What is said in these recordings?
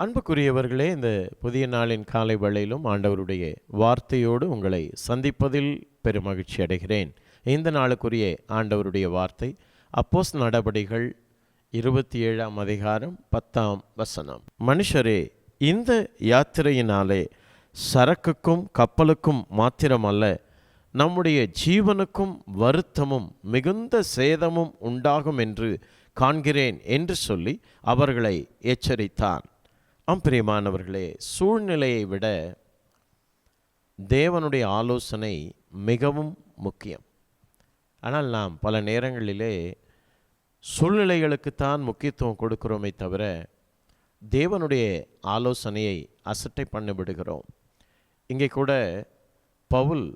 அன்புக்குரியவர்களே இந்த புதிய நாளின் காலை வேளையிலும் ஆண்டவருடைய வார்த்தையோடு உங்களை சந்திப்பதில் பெருமகிழ்ச்சி அடைகிறேன். இந்த நாளுக்குரிய ஆண்டவருடைய வார்த்தை அப்போஸ் நடபடிகள் இருபத்தி ஏழாம் அதிகாரம் பத்தாம் வசனம். மனுஷரே இந்த யாத்திரையினாலே சரக்குக்கும் கப்பலுக்கும் மாத்திரமல்ல நம்முடைய ஜீவனுக்கும் வருத்தமும் மிகுந்த சேதமும் உண்டாகும் என்று காண்கிறேன் என்று சொல்லி அவர்களை எச்சரித்தான். அம்பிரியமானவர்களே சூழ்நிலையை விட தேவனுடைய ஆலோசனை மிகவும் முக்கியம். ஆனால் நாம் பல நேரங்களிலே சூழ்நிலைகளுக்குத்தான் முக்கியத்துவம் கொடுக்கிறோமே தவிர தேவனுடைய ஆலோசனையை அசட்டை பண்ணி விடுகிறோம். இங்கே கூட பவுல்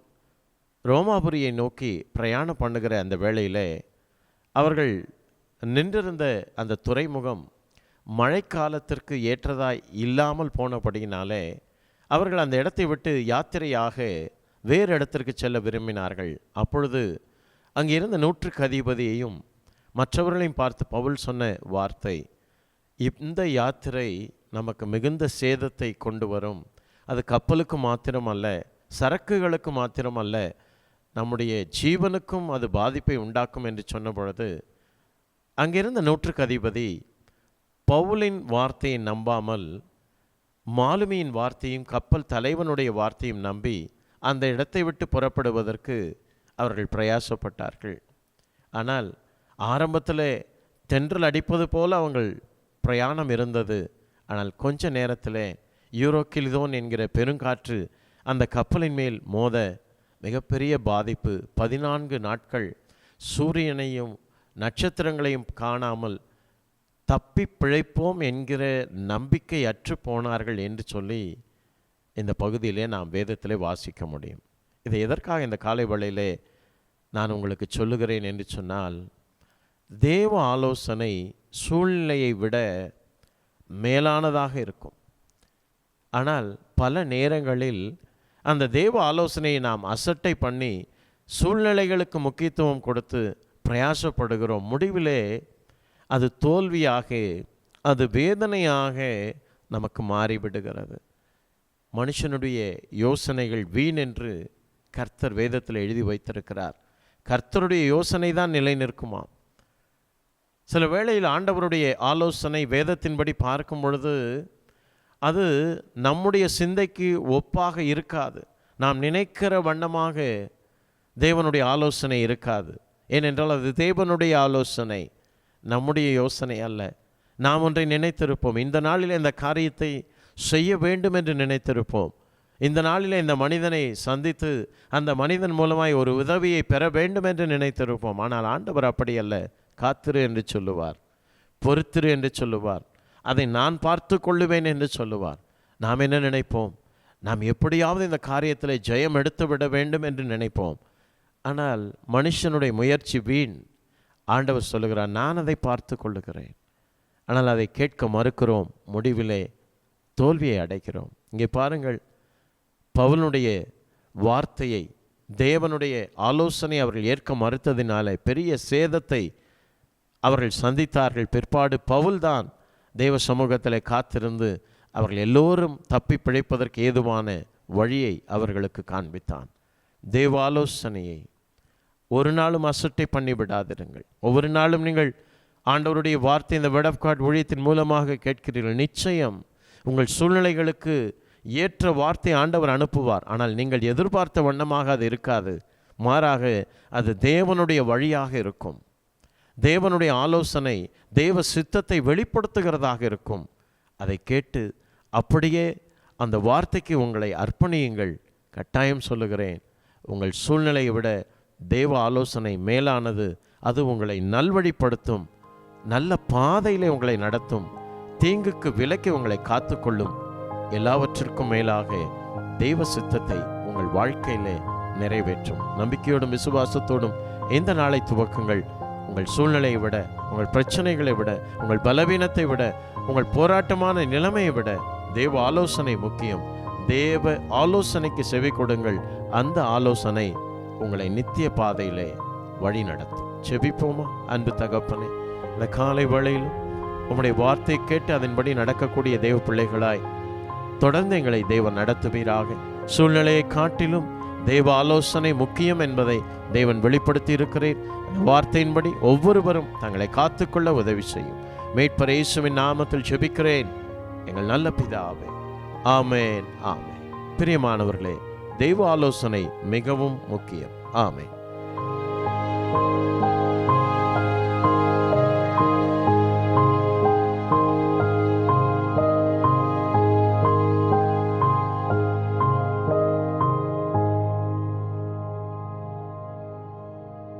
ரோமாபுரியை நோக்கி பிரயாணம் பண்ணுகிற அந்த வேளையிலே அவர்கள் நின்றிருந்த அந்த துறைமுகம் மழைக்காலத்திற்கு ஏற்றதாய் இல்லாமல் போனபடியினாலே அவர்கள் அந்த இடத்தை விட்டு யாத்திரையாக வேறு இடத்திற்கு செல்ல விரும்பினார்கள். அப்பொழுது அங்கே இருந்த நூற்றுக்கு அதிபதியையும் மற்றவர்களையும் பார்த்து பவுல் சொன்ன வார்த்தை இந்த யாத்திரை நமக்கு மிகுந்த சேதத்தை கொண்டு வரும். அது கப்பலுக்கு மாத்திரமல்ல சரக்குகளுக்கு மாத்திரமல்ல நம்முடைய ஜீவனுக்கும் அது பாதிப்பை உண்டாக்கும் என்று சொன்ன பொழுது அங்கிருந்த நூற்றுக்கு அதிபதி பவுலின் வார்த்தையை நம்பாமல் மாலுமியின் வார்த்தையும் கப்பல் தலைவனுடைய வார்த்தையும் நம்பி அந்த இடத்தை விட்டு புறப்படுவதற்கு அவர்கள் பிரயாசப்பட்டார்கள். ஆனால் ஆரம்பத்தில் தென்றல் அடிப்பது போல அவங்கள் பிரயாணம் இருந்தது. ஆனால் கொஞ்ச நேரத்தில் யூரோக்கில்தோன் என்கிற பெருங்காற்று அந்த கப்பலின் மேல் மோத மிகப்பெரிய பாதிப்பு. பதினான்கு நாட்கள் சூரியனையும் நட்சத்திரங்களையும் காணாமல் தப்பி பிழைப்போம் என்கிற நம்பிக்கை அற்று போனார்கள் என்று சொல்லி இந்த பகுதியிலே நாம் வேதத்திலே வாசிக்க முடியும். இதை எதற்காக இந்த காலை வேளையிலே நான் உங்களுக்கு சொல்லுகிறேன் என்று சொன்னால் தேவ ஆலோசனை சூழ்நிலையை விட மேலானதாக இருக்கும். ஆனால் பல நேரங்களில் அந்த தேவ ஆலோசனையை நாம் அசட்டை பண்ணி சூழ்நிலைகளுக்கு முக்கியத்துவம் கொடுத்து பிரயாசப்படுகிறோம். முடிவிலே அது தோல்வியாக அது வேதனையாக நமக்கு மாறிவிடுகிறது. மனுஷனுடைய யோசனைகள் வீண் என்று கர்த்தர் வேதத்தில் எழுதி வைத்திருக்கிறார். கர்த்தருடைய யோசனை தான் நிலை நிற்குமா? சில வேளையில் ஆண்டவருடைய ஆலோசனை வேதத்தின்படி பார்க்கும் பொழுது அது நம்முடைய சிந்தைக்கு ஒப்பாக இருக்காது. நாம் நினைக்கிற வண்ணமாக தேவனுடைய ஆலோசனை இருக்காது. ஏனென்றால் அது தேவனுடைய ஆலோசனை. நம்முடைய யோசனை அல்ல. நாம் ஒன்றை நினைத்திருப்போம். இந்த நாளில் இந்த காரியத்தை செய்ய வேண்டும் என்று நினைத்திருப்போம். இந்த நாளில் இந்த மனிதனை சந்தித்து அந்த மனிதன் மூலமாய் ஒரு உதவியை பெற வேண்டும் என்று நினைத்திருப்போம். ஆனால் ஆண்டவர் அப்படி அல்ல. காத்திரு என்று சொல்லுவார். பொறுத்திரு என்று சொல்லுவார். அதை நான் பார்த்து கொள்ளுவேன் என்று சொல்லுவார். நாம் என்ன நினைப்போம்? நாம் எப்படியாவது இந்த காரியத்தில் ஜெயம் எடுத்து விட வேண்டும் என்று நினைப்போம். ஆனால் மனுஷனுடைய முயற்சி வீண். ஆண்டவர் சொல்லுகிறார் நான் அதை பார்த்து கொள்ளுகிறேன் ஆனால் அதை கேட்க மறுக்கிறோம். முடிவிலே தோல்வியை அடைக்கிறோம். இங்கே பாருங்கள் பவுனுடைய வார்த்தையை தேவனுடைய ஆலோசனை அவர்கள் ஏற்க மறுத்ததினாலே பெரிய சேதத்தை அவர்கள் சந்தித்தார்கள். பிற்பாடு பவுல்தான் தேவ சமூகத்தில் காத்திருந்து அவர்கள் எல்லோரும் தப்பி பிழைப்பதற்கு ஏதுவான வழியை அவர்களுக்கு காண்பித்தான். தேவாலோசனையை ஒரு நாளும் அசட்டை பண்ணி விடாதிருங்கள் ஒவ்வொரு நாளும் நீங்கள் ஆண்டவருடைய வார்த்தை இந்த வேர்ட் ஆஃப் காட் ஊழியத்தின் மூலமாக கேட்கிறீர்கள். நிச்சயம் உங்கள் சூழ்நிலைகளுக்கு ஏற்ற வார்த்தை ஆண்டவர் அனுப்புவார். ஆனால் நீங்கள் எதிர்பார்த்த வண்ணமாக அது இருக்காது. மாறாக அது தேவனுடைய வழியாக இருக்கும். தேவனுடைய ஆலோசனை தேவ சித்தத்தை வெளிப்படுத்துகிறதாக இருக்கும். அதை கேட்டு அப்படியே அந்த வார்த்தைக்கு உங்களை அர்ப்பணியுங்கள். கட்டாயம் சொல்லுகிறேன் உங்கள் சூழ்நிலையை விட தேவ ஆலோசனை மேலானது அது உங்களை நல்வழிப்படுத்தும் நல்ல பாதையிலே உங்களை நடத்தும் தீங்குக்கு விலக்கி உங்களை காத்துக்கொள்ளும். எல்லாவற்றிற்கும் மேலாக தெய்வ சித்தத்தை உங்கள் வாழ்க்கையிலே நிறைவேற்றும். நம்பிக்கையோடும் விசுவாசத்தோடும் எந்த நாளை துவக்குங்கள். உங்கள் சூழ்நிலையை விட உங்கள் பிரச்சனைகளை விட உங்கள் பலவீனத்தை விட உங்கள் போராட்டமான நிலைமையை விட தேவ ஆலோசனை முக்கியம். தேவ ஆலோசனைக்கு செவி கொடுங்கள். அந்த ஆலோசனை உங்களை நித்திய பாதையிலே வழி நடத்தும். செபிப்போமா அன்பு தகப்பனே? இந்த காலை வேளையிலும் உம்முடைய வார்த்தை கேட்டு அதன்படி நடக்கக்கூடிய தெய்வ பிள்ளைகளாய் தொடர்ந்து எங்களை தேவன் நடத்துவீராக. சூழ்நிலையை காட்டிலும் தெய்வ ஆலோசனை முக்கியம் என்பதை தேவன் வெளிப்படுத்தி இருக்கிறேன் அந்த வார்த்தையின்படி ஒவ்வொருவரும் தங்களை காத்துக்கொள்ள உதவி செய்யும். மீட்பர் இயேசுவின் நாமத்தில் ஜெபிக்கிறேன் எங்கள் நல்ல பிதாவே. ஆமேன் ஆமேன். பிரியமானவர்களே தெய்வ ஆலோசனை மிகவும் முக்கியம். ஆமை